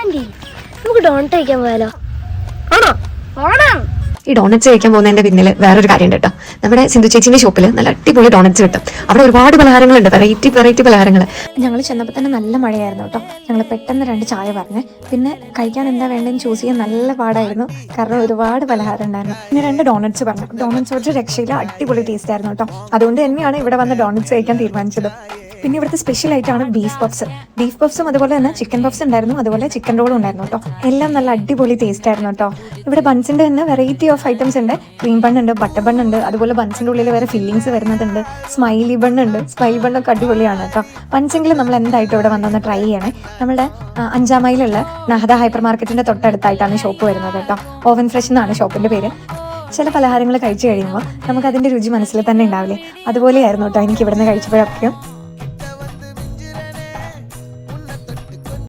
Anti നമുക്ക് doughnut കഴിക്കാൻ പോയാലോ? ആണോ? ആണോ? ഈ ഡോണറ്റ്സ് കഴിക്കാൻ പോകുന്നതിന്റെ പിന്നിൽ വേറൊരു കാര്യം കേട്ടോ. നമ്മുടെ സിന്ധു ചേച്ചിന്റെ ഷോപ്പിൽ നല്ല അടിപൊളി ഡോണറ്റ്സ് കിട്ടും. അവിടെ ഒരുപാട് പലഹാരങ്ങളുണ്ട് വെറൈറ്റി വെറൈറ്റി പലഹാരങ്ങൾ ഞങ്ങൾ ചെന്നപ്പോൾ തന്നെ നല്ല മഴയായിരുന്നു കേട്ടോ. ഞങ്ങൾ പെട്ടെന്ന് രണ്ട് ചായ പറഞ്ഞ്. പിന്നെ കഴിക്കാൻ എന്താ വേണ്ടെന്ന് ചൂസ് ചെയ്യാൻ നല്ല പാടായിരുന്നു. കാരണം ഒരുപാട് പലഹാരം ഉണ്ടായിരുന്നു. പിന്നെ രണ്ട് ഡോണറ്റ്സ് പറഞ്ഞു. ഡോണറ്റ്സ് കുറച്ച് രക്ഷയില്ല അടിപൊളി ടേസ്റ്റ് ആയിരുന്നു കേട്ടോ. അതുകൊണ്ട് തന്നെയാണ് ഇവിടെ വന്ന് ഡോണറ്റ്സ് കഴിക്കാൻ തീരുമാനിച്ചത്. പിന്നെ ഇവിടുത്തെ സ്പെഷ്യൽ ആയിട്ടാണ് ബീഫ് പഫ്സ് ബീഫ് പഫ്സും അതുപോലെ തന്നെ ചിക്കൻ പഫ്സ് ഉണ്ടായിരുന്നു. അതുപോലെ ചിക്കൻ റോളും ഉണ്ടായിരുന്നു കേട്ടോ എല്ലാം നല്ല അടിപൊളി ടേസ്റ്റ് ആയിരുന്നു കേട്ടോ ഇവിടെ ബൺസിന്റെ തന്നെ വെറൈറ്റി ഓഫ് ഐറ്റംസ് ഉണ്ട്. ക്രീം ബൺ ഉണ്ട് ബട്ടർ ബൺ ഉണ്ട്. അതുപോലെ ബൺസിന്റെ ഉള്ളിൽ വേറെ ഫില്ലിങ്സ് വരുന്നതുണ്ട്. സ്മൈലി ബൺ ഉണ്ട്. സ്മൈലി ബണ്ണൊക്കെ അടിപൊളിയാണ് കേട്ടോ ബൺസെങ്കിലും നമ്മൾ എന്തായിട്ട് ഇവിടെ വന്നൊന്ന് ട്രൈ ചെയ്യണേ. നമ്മുടെ അഞ്ചാം മൈലുള്ള നഹദ ഹൈപ്പർ മാർക്കറ്റിന്റെ തൊട്ടടുത്തായിട്ടാണ് ഷോപ്പ് വരുന്നത് കേട്ടോ ഓവൻ ഫ്രഷ് എന്നാണ് ഷോപ്പിന്റെ പേര്. ചില പലഹാരങ്ങൾ കഴിച്ചു കഴിയുമ്പോൾ നമുക്ക് അതിന്റെ രുചി മനസ്സിൽ തന്നെ ഉണ്ടാവില്ലേ? അതുപോലെയായിരുന്നു കേട്ടോ എനിക്ക് ഇവിടുന്ന് കഴിച്ചപ്പോഴൊക്കെ